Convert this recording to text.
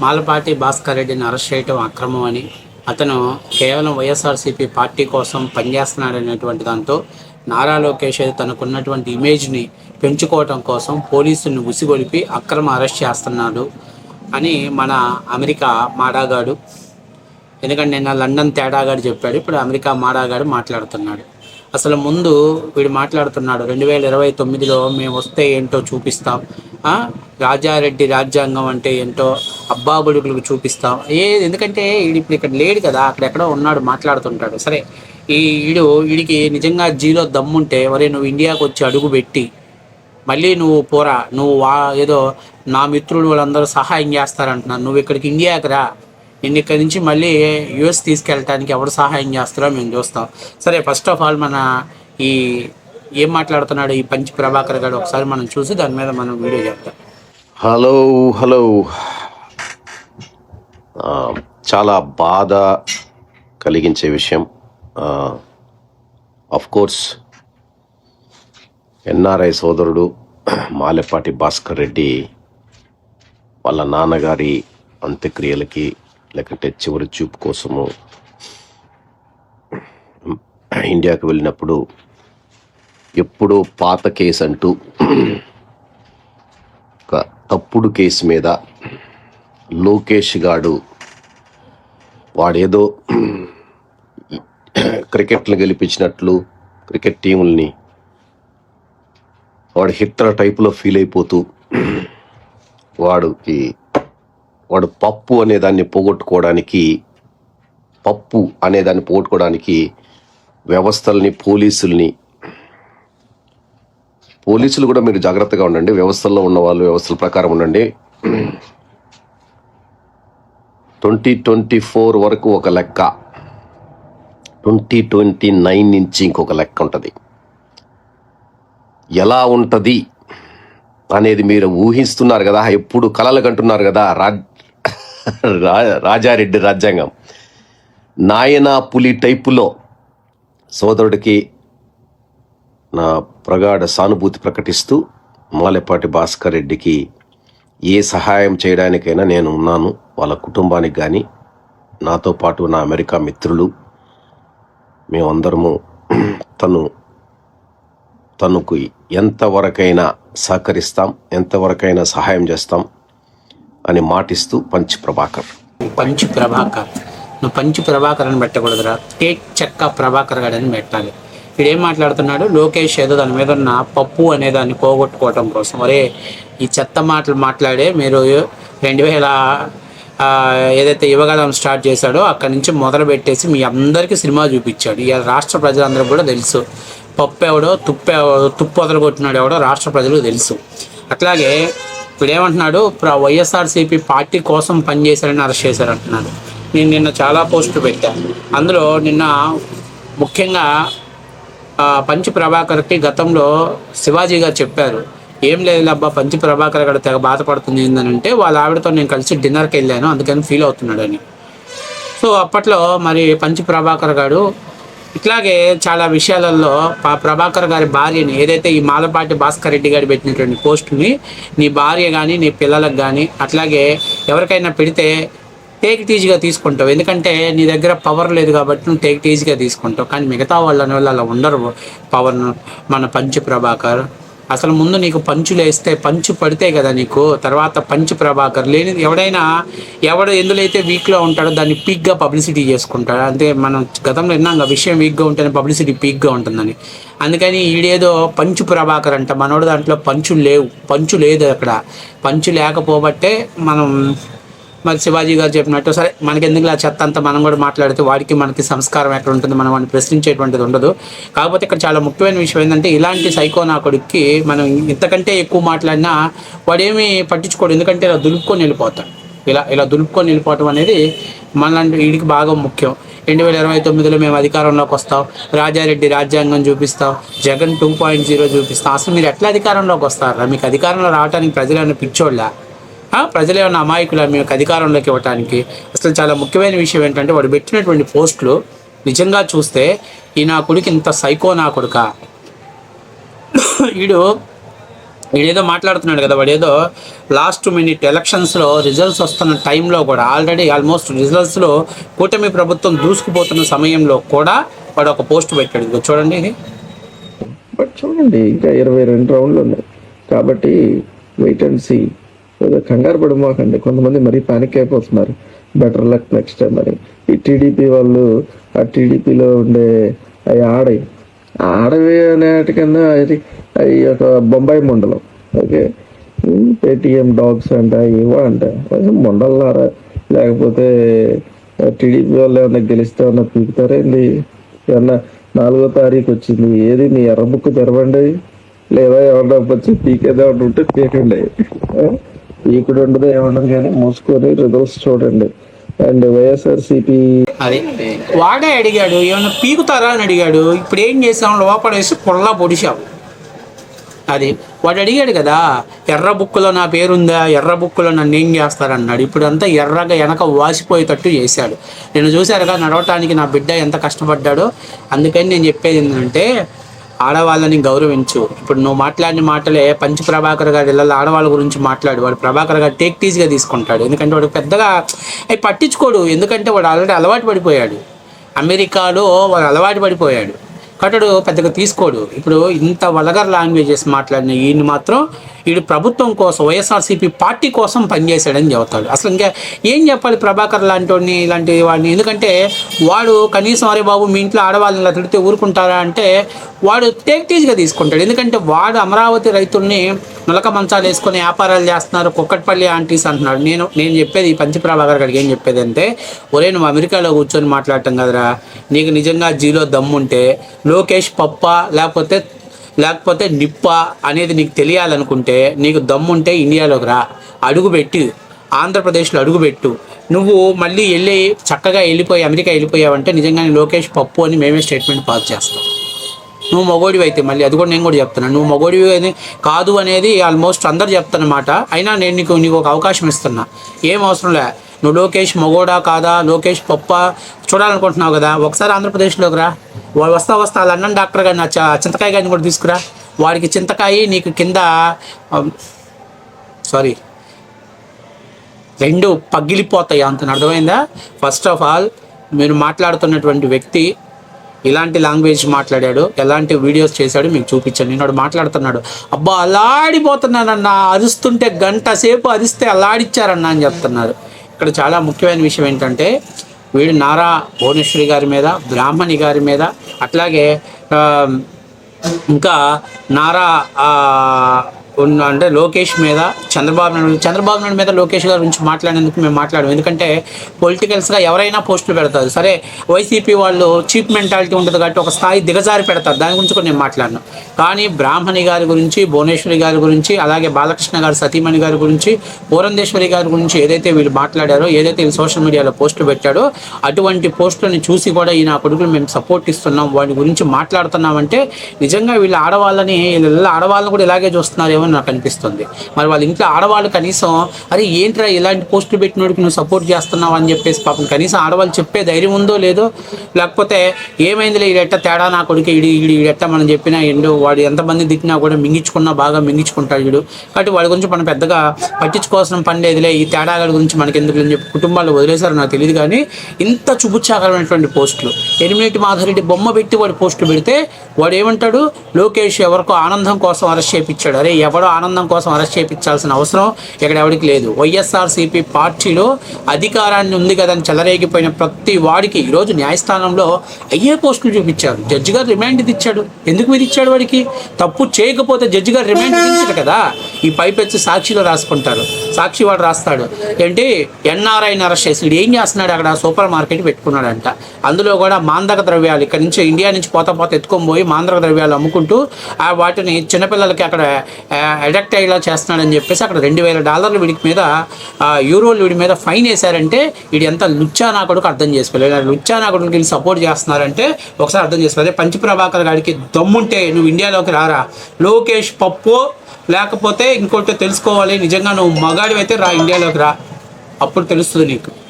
మాలపాటి భాస్కర్ రెడ్డిని అరెస్ట్ చేయడం అక్రమం అని. అతను కేవలం వైఎస్ఆర్సీపీ పార్టీ కోసం పనిచేస్తున్నాడనేటువంటి దాంతో నారా లోకేష్ తనకున్నటువంటి ఇమేజ్ని పెంచుకోవటం కోసం పోలీసులను ఉసిగొలిపి అక్రమ అరెస్ట్ చేస్తున్నాడు అని మన అమెరికా మాడాగాడు. ఎందుకంటే నిన్న లండన్ తేడాగాడు చెప్పాడు. ఇప్పుడు అమెరికా మాడాగాడు మాట్లాడుతున్నాడు. అసలు ముందు వీడు మాట్లాడుతున్నాడు రెండు వేల ఇరవై తొమ్మిదిలో మేము వస్తే ఏంటో చూపిస్తాం. రాజారెడ్డి రాజ్యాంగం అంటే ఏంటో అబ్బాబుడుగులకు చూపిస్తాం. ఏ ఎందుకంటే వీడు ఇప్పుడు ఇక్కడ లేడు కదా అక్కడెక్కడో ఉన్నాడు మాట్లాడుతుంటాడు. సరే ఈ వీడు వీడికి నిజంగా జీలో దమ్ముంటే వరే నువ్వు ఇండియాకి వచ్చి అడుగు పెట్టి మళ్ళీ నువ్వు పోరా నువ్వు వా ఏదో నా మిత్రులు వాళ్ళందరూ సహాయం చేస్తారంటున్నాను నువ్వు ఇక్కడికి ఇండియాకి రా నేను ఇక్కడ నుంచి మళ్ళీ యుఎస్ తీసుకెళ్ళటానికి ఎవరు సహాయం చేస్తారో మేము చూస్తాం. సరే ఫస్ట్ ఆఫ్ ఆల్ మన ఈ ఏం మాట్లాడుతున్నాడు ఈ పంచి ప్రభాకర్ గారు ఒకసారి మనం చూసి దాని మీద మనం వీడియో చేద్దాం. Hello hello. చాలా బాధ కలిగించే విషయం. ఆఫ్ కోర్స్ ఎన్ఆర్ఐ సోదరుడు మాలెపాటి భాస్కర్ రెడ్డి వాళ్ళ నాన్నగారి అంత్యక్రియలకి లేకంటే చివరి చూపు కోసము ఇండియాకు వెళ్ళినప్పుడు ఎప్పుడో పాత కేసు అంటూ ఒక తప్పుడు కేసు మీద లోకేష్ గాడు వాడేదో క్రికెట్లు గెలిపించినట్లు క్రికెట్ టీముల్ని వాడు హిట్లర్ టైపులో ఫీల్ అయిపోతూ వాడికి వాడు పప్పు అనే దాన్ని పోగొట్టుకోవడానికి పప్పు అనే దాన్ని పోగొట్టుకోవడానికి వ్యవస్థల్ని పోలీసుల్ని పోలీసులు కూడా మీరు జాగ్రత్తగా ఉండండి. వ్యవస్థల్లో ఉన్న వాళ్ళు వ్యవస్థల ప్రకారం ఉండండి. ట్వంటీ ట్వంటీ ఫోర్ వరకు ఒక లెక్క. ట్వంటీ ట్వంటీ నైన్ నుంచి ఇంకొక లెక్క ఉంటుంది. ఎలా ఉంటుంది అనేది మీరు ఊహిస్తున్నారు కదా ఎప్పుడు కలలు కంటున్నారు కదా రాజ్ రా- రాజారెడ్డి రాజ్యాంగం. నాయనా పులి టైపులో సోదరుడికి నా ప్రగాఢ సానుభూతి ప్రకటిస్తూ మాలెపాటి భాస్కర్ రెడ్డికి ఏ సహాయం చేయడానికైనా నేను ఉన్నాను. వాళ్ళ కుటుంబానికి కానీ నాతో పాటు నా అమెరికా మిత్రులు మేమందరము తను తనకు ఎంతవరకైనా సహకరిస్తాం ఎంతవరకైనా సహాయం చేస్తాం. అని మాటిస్తూ పంచ్ ప్రభాకర్. పంచి ప్రభాకర్. నువ్వు పంచి ప్రభాకర్ అని పెట్టకూడదురా. టేక్ చెక్క ప్రభాకర్ గారు అని పెట్టాలి. వీడు ఏం మాట్లాడుతున్నాడు? లోకేష్ ఏదో దాని మీద ఉన్న పప్పు అనే దాన్ని పోగొట్టుకోవటం కోసం. ఒరే ఈ చెత్త మాటలు మాట్లాడే మీరు రెండు వేల ఏదైతే యువగలం స్టార్ట్ చేశాడో అక్కడి నుంచి మొదలు పెట్టేసి మీ అందరికీ సినిమా చూపించాడు. ఇక రాష్ట్ర ప్రజలందరూ కూడా తెలుసు. పప్పు ఎవడో తుప్పు ఎవడో తుప్పు వదలగొట్టినాడు ఎవడో రాష్ట్ర ప్రజలకు తెలుసు. అట్లాగే ఇప్పుడు ఏమంటున్నాడు ప్ర- వైఎస్ఆర్సీపీ పార్టీ కోసం పనిచేశారని అరెస్ట్ చేశారు అంటున్నాడు నేను నిన్న చాలా పోస్టులు పెట్టాను. అందులో నిన్న ముఖ్యంగా పంచి ప్రభాకర్కి గతంలో శివాజీ గారు చెప్పారు ఏం లేదు అబ్బా పంచి ప్రభాకర్ గారు తెగ బాధపడుతుంది ఏంటంటే వాళ్ళ ఆవిడతో నేను కలిసి డిన్నర్కి వెళ్ళాను అందుకని ఫీల్ అవుతున్నాడని. సో అప్పట్లో మరి పంచి ప్రభాకర్ గారు ఇట్లాగే చాలా విషయాలలో ప్రభాకర్ గారి భార్యని ఏదైతే ఈ మాలపాటి భాస్కర్ రెడ్డి గారు పెట్టినటువంటి పోస్టుని నీ భార్య కానీ నీ పిల్లలకు కానీ అట్లాగే ఎవరికైనా పెడితే టేక్ ఈజీగా తీసుకుంటావు. ఎందుకంటే నీ దగ్గర పవర్ లేదు కాబట్టి నువ్వు టేక్ టీజీగా ఈజీగా తీసుకుంటావు. కానీ మిగతా వాళ్ళు వాళ్ళు అలా ఉండరు. పవర్ మన పంచు ప్రభాకర్ అసలు ముందు నీకు పంచులు వేస్తే పంచు పడితే కదా నీకు తర్వాత పంచు ప్రభాకర్ లేని ఎవడైనా ఎవడు ఎందులో వీక్లో ఉంటాడో దాన్ని పీక్గా పబ్లిసిటీ చేసుకుంటాడు. అంటే మనం గతంలో విన్నాం విషయం వీక్గా ఉంటేనే పబ్లిసిటీ పీక్గా ఉంటుందని. అందుకని ఈడేదో పంచు ప్రభాకర్ అంట మనోడు దాంట్లో పంచులు లేవు పంచు లేదు అక్కడ. పంచు లేకపోబట్టే మనం మరి శివాజీ గారు చెప్పినట్టు సరే మనకి ఎందుకు ఆ చెత్త అంతా మనం కూడా మాట్లాడితే వాడికి మనకి సంస్కారం ఎక్కడ ఉంటుంది మనం వాడిని ప్రశ్నించేటువంటిది ఉండదు. కాకపోతే ఇక్కడ చాలా ముఖ్యమైన విషయం ఏంటంటే ఇలాంటి సైకో నా కొడుక్కి మనం ఇంతకంటే ఎక్కువ మాట్లాడినా వాడేమీ పట్టించుకోడు ఎందుకంటే ఇలా దులుపుకొని వెళ్ళిపోతాడు. ఇలా ఇలా దులుపుకొని వెళ్ళిపోవటం అనేది మనలాంటి వీడికి బాగా ముఖ్యం. రెండు వేల ఇరవై తొమ్మిదిలో మేము అధికారంలోకి వస్తాం రాజారెడ్డి రాజ్యాంగం చూపిస్తాం జగన్ టూ పాయింట్ జీరో చూపిస్తాం. అసలు మీరు ఎట్లా అధికారంలోకి వస్తారా? మీకు అధికారంలో రావడానికి ప్రజలను పిచ్చోళ్ళ? ప్రజలు ఏమైనా అమాయకుల మీకు అధికారంలోకి ఇవ్వడానికి అసలు చాలా ముఖ్యమైన విషయం ఏంటంటే వాడు పెట్టినటువంటి పోస్టులు నిజంగా చూస్తే ఈ నా కొడుకు ఇంత సైకో నా కొడుక. వీడు వీడేదో మాట్లాడుతున్నాడు కదా వాడు ఏదో లాస్ట్ మినిట్ ఎలక్షన్స్లో రిజల్ట్స్ వస్తున్న టైంలో కూడా ఆల్రెడీ ఆల్మోస్ట్ రిజల్ట్స్లో కూటమి ప్రభుత్వం దూసుకుపోతున్న సమయంలో కూడా వాడు ఒక పోస్ట్ పెట్టాడు. చూడండి ఇది. బట్ చూడండి ఇంకా ఇరవై రెండు రౌండ్లు ఉన్నాయి. కాబట్టి వెయిట్ అండ్ సీ కంగారు పడమాకండి కొంతమంది మరీ పానిక్ అయిపోతున్నారు. బెటర్ లక్ నెక్స్ట్ టైం అని. ఈ టీడీపీ వాళ్ళు ఆ టీడీపీలో ఉండే అవి ఆడవి ఆడవి అనేటికన్నా అది అవి ఒక బొంబాయి మండలం ఓకే? పేటిఎం డాగ్స్ అంట ఏవో అంట. కొంచెం లేకపోతే టీడీపీ వాళ్ళు ఏమన్నా గెలిస్తే ఏమన్నా పీకుతారేంది ఏమన్నా నాలుగో తారీఖు వచ్చింది. ఏది మీ ఎర్ర బుక్ తెరవండి. లేదా ఏమన్నా వచ్చి పీకేదే ఉంటే పీకండి. ఆ? ఉండదు ఏముండదు కానీ మూసుకొని రిజల్ట్స్ చూడండి. అండ్ వైఎస్ఆర్సీపీ అది. వాడే అడిగాడు ఏమన్నా పీకుతారా అని అడిగాడు. ఇప్పుడు ఏం చేసాం లోపల వేసి పొల్లా పొడిచావు. అది. వాడు అడిగాడు కదా ఎర్ర బుక్కులో నా పేరుందా ఎర్ర బుక్కులో నన్ను ఏం చేస్తారన్నాడు. ఇప్పుడు అంతా ఎర్రగా వెనక వాసిపోయేటట్టు చేశాడు. నేను చూశారుగా నడవటానికి నా బిడ్డ ఎంత కష్టపడ్డాడో. అందుకని నేను చెప్పేది ఏంటంటే ఆడవాళ్ళని గౌరవించు. ఇప్పుడు నువ్వు మాట్లాడిన మాటలే పంచి ప్రభాకర్ గారి ఇళ్ళలో ఆడవాళ్ళ గురించి మాట్లాడు. వాడు ప్రభాకర్ గారు టేక్ టీజ్గా తీసుకుంటాడు. ఎందుకంటే వాడు పెద్దగా అవి పట్టించుకోడు. ఎందుకంటే వాడు ఆల్రెడీ అలవాటు పడిపోయాడు. అమెరికాలో వాడు అలవాటు పడిపోయాడు. కట్టడు పెద్దగా తీసుకోడు. ఇప్పుడు ఇంత వలగర్ లాంగ్వేజెస్ మాట్లాడిన ఈయన మాత్రం వీడు ప్రభుత్వం కోసం వైఎస్ఆర్సీపీ పార్టీ కోసం పనిచేశాడని చెబుతాడు. అసలు ఇంకా ఏం చెప్పాలి ప్రభాకర్ లాంటి వాడిని ఇలాంటి వాడిని? ఎందుకంటే వాడు కనీసం అరే బాబు మీ ఇంట్లో ఆడవాళ్ళని ఇలా తిడితే ఊరుకుంటారా అంటే వాడు టేక్ తీసుకుంటాడు. ఎందుకంటే వాడు అమరావతి రైతుల్ని నులక మంచాలు వేసుకొని వ్యాపారాలు చేస్తున్నారు కుక్కట్పల్లి ఆంటీస్ అంటున్నాడు. నేను నేను చెప్పేది ఈ పంచి ప్రభాకర్ గారికి ఏం చెప్పేది అంటే ఒరే నువ్వు అమెరికాలో కూర్చొని మాట్లాడటం కదరా? నీకు నిజంగా జీలో దమ్ముంటే లోకేష్ పప్ప లేకపోతే లేకపోతే నిప్ప అనేది నీకు తెలియాలనుకుంటే నీకు దమ్ముంటే ఇండియాలోకి రా. అడుగుపెట్టి. ఆంధ్రప్రదేశ్లో అడుగుపెట్టు. నువ్వు మళ్ళీ వెళ్ళి చక్కగా వెళ్ళిపోయి అమెరికా వెళ్ళిపోయావంటే నిజంగానే లోకేష్ పప్పు అని మేమే స్టేట్మెంట్ పాస్ చేస్తాం. నువ్వు మగోడివి అయితే మళ్ళీ అది కూడా నేను కూడా చెప్తున్నాను నువ్వు మగోడివి అని కాదు అనేది ఆల్మోస్ట్ అందరు చెప్తానమాట అయినా నేను నీకు నీకు ఒక అవకాశం ఇస్తున్నా. ఏం అవసరం లే. నువ్వు లోకేష్ మొగోడా కాదా? లోకేష్ పప్ప? చూడాలనుకుంటున్నావు కదా? ఒకసారి ఆంధ్రప్రదేశ్లోకి రా. వస్తా వస్తా. వస్తా అన్నం డాక్టర్ గారిని ఆ చింతకాయ గారిని కూడా తీసుకురా. వాడికి చింతకాయ నీకు కింద సారీ రెండు పగిలిపోతాయి అంత అర్థమైందా? ఫస్ట్ ఆఫ్ ఆల్ మీరు మాట్లాడుతున్నటువంటి వ్యక్తి ఇలాంటి లాంగ్వేజ్ మాట్లాడాడు. ఎలాంటి వీడియోస్ చేశాడు మీకు చూపించాను. నేను మాట్లాడుతున్నాడు. అబ్బా అలాడిపోతున్నానన్నా అరుస్తుంటే గంట సేపు అరిస్తే అలాడిచ్చారన్నా అని చెప్తున్నారు. ఇక్కడ చాలా ముఖ్యమైన విషయం ఏంటంటే వీడు నారా భువనేశ్వరి గారి మీద బ్రాహ్మణి గారి మీద అట్లాగే ఇంకా నారా ఉన్న అంటే లోకేష్ మీద చంద్రబాబు నాయుడు చంద్రబాబు నాయుడు మీద లోకేష్ గారి గురించి మాట్లాడేందుకు మేము మాట్లాడము. ఎందుకంటే పొలిటికల్స్గా ఎవరైనా పోస్టులు పెడతారు. సరే వైసీపీ వాళ్ళు చీప్ మెంటాలిటీ ఉంటుంది కాబట్టి ఒక స్థాయి దిగజారి పెడతారు. దాని గురించి కూడా నేను మాట్లాడను. కానీ బ్రాహ్మణి గారి గురించి భువనేశ్వరి గారి గురించి అలాగే బాలకృష్ణ గారి సతీమణి గారి గురించి పూరంధేశ్వరి గారి గురించి ఏదైతే వీళ్ళు మాట్లాడారో ఏదైతే వీళ్ళు సోషల్ మీడియాలో పోస్టులు పెట్టాడో అటువంటి పోస్టులను చూసి కూడా ఈ కొడుకులు మేము సపోర్ట్ ఇస్తున్నాం. వాటి గురించి మాట్లాడుతున్నామంటే నిజంగా వీళ్ళు ఆడవాళ్ళని వీళ్ళ ఆడవాళ్ళని కూడా ఇలాగే చూస్తున్నారు. అని నాకు అనిపిస్తుంది. మరి వాళ్ళ ఇంట్లో ఆడవాళ్ళు కనీసం అరే ఏంట్రా ఇలాంటి పోస్టులు పెట్టినోడికి నువ్వు సపోర్ట్ చేస్తున్నావు? అని చెప్పేసి పాపం కనీసం ఆడవాళ్ళు చెప్పే ధైర్యం ఉందో లేదో లేకపోతే ఏమైందిలే ఈడెట్ట తేడా నా కొడుకు ఈడు ఈడు ఈడెట్ట మనం చెప్పినా ఎండు వాడు ఎంతమంది తిట్టినా కూడా మింగించుకున్నా బాగా మింగించుకుంటాడు వీడు. కాబట్టి వాడి గురించి మనం పెద్దగా పట్టించుకోవాల్సిన పని లేదులే ఈ తేడాగాడి గురించి మనకి ఎందుకు అని చెప్పి కుటుంబాలు వదిలేశారు నాకు తెలియదు కానీ ఇంత చుబుచ్చాకరమైనటువంటి పోస్టులు. ఎనిమినేటి మాధురెడ్డి బొమ్మ పెట్టి వాడు పోస్టులు పెడితే వాడు ఏమంటాడు? లోకేష్ ఎవరికో ఆనందం కోసం అరెస్ట్ చేయించాడు. అరే ఎవడో ఆనందం కోసం అరెస్ట్ చేయించాల్సిన అవసరం ఇక్కడ ఎవరికి లేదు. వైఎస్ఆర్సీపీ పార్టీలో అధికారాన్ని ఉంది కదని చెలరేగిపోయిన ప్రతి వాడికి ఈరోజు న్యాయస్థానంలో అయ్యే పోస్టులు చూపించారు. జడ్జి గారు రిమాండ్ ఇది ఇచ్చాడు. ఎందుకు ఇది ఇచ్చాడు వాడికి? తప్పు చేయకపోతే జడ్జి గారు రిమాండ్ ఇచ్చారు కదా. ఈ పైపెచ్చి సాక్షిలో రాసుకుంటారు. సాక్షి వాడు రాస్తాడు. ఏంటి? ఎన్ఆర్ఐని అరెస్ట్ చేసి వీడు ఏం చేస్తున్నాడు అక్కడ? సూపర్ మార్కెట్ పెట్టుకున్నాడంట. అందులో కూడా మాందక ద్రవ్యాలు ఇక్కడ నుంచి ఇండియా నుంచి పోతా పోతా ఎత్తుకొని పోయి మాందక ద్రవ్యాలు అమ్ముకుంటూ ఆ వాటిని చిన్నపిల్లలకి అక్కడ అడక్ట్ అయ్యేలా చేస్తున్నాడని చెప్పేసి అక్కడ రెండు వేల డాలర్లు వీడికి మీద యూరోలు వీడి మీద ఫైన్ వేశారంటే వీడు ఎంత లుచ్చానా కొడుకు అర్థం చేసుకోలేదు. లుచ్చానా కొడుకు వీళ్ళు సపోర్ట్ చేస్తున్నారంటే ఒకసారి అర్థం చేసుకోవాలి. పంచప్రభాకర్ గారికి దమ్ముంటే నువ్వు ఇండియాలోకి రారా. లోకేష్ పప్పు లేకపోతే ఇంకోటి తెలుసుకోవాలి. నిజంగా నువ్వు మగాడివైతే రా ఇండియాలోకి రా. అప్పుడు తెలుస్తుంది నీకు.